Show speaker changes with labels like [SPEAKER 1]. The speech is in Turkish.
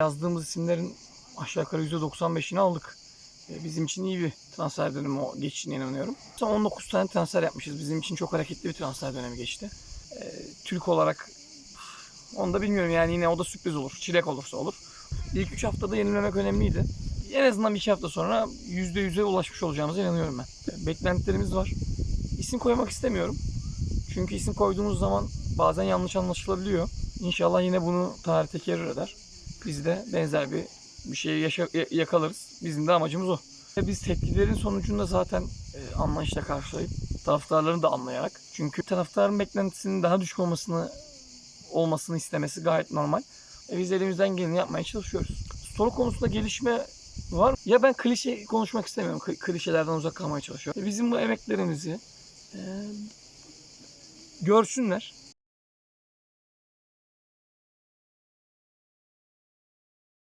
[SPEAKER 1] Yazdığımız isimlerin aşağı yukarı %95'ini aldık. E, Bizim için iyi bir transfer dönemi o geçtiğine inanıyorum. Son 19 tane transfer yapmışız. Bizim için çok hareketli bir transfer dönemi geçti. E, Türk olarak onu da bilmiyorum yani yine o da sürpriz olur. Çilek olursa olur. İlk 3 haftada yenilmemek önemliydi. En azından bir iki hafta sonra %100'e ulaşmış olacağımıza inanıyorum ben. Beklentilerimiz var. İsim koymak istemiyorum. Çünkü isim koyduğumuz zaman bazen yanlış anlaşılabiliyor. İnşallah yine bunu tarih tekerrür eder. Biz de benzer bir bir şeyi yaşa- ya- yakalarız. Bizim de amacımız o. Ve Biz tepkilerin sonucunda zaten e, anlayışla karşılayıp taraftarların da anlayarak. Çünkü taraftarın beklentisinin daha düşük olmasını olmasını istemesi gayet normal. E, biz elimizden geleni yapmaya çalışıyoruz. Soru konusunda gelişme var. Ya ben klişe konuşmak istemiyorum. Kli- Klişelerden uzak kalmaya çalışıyorum. E, Bizim bu emeklerimizi e, görsünler.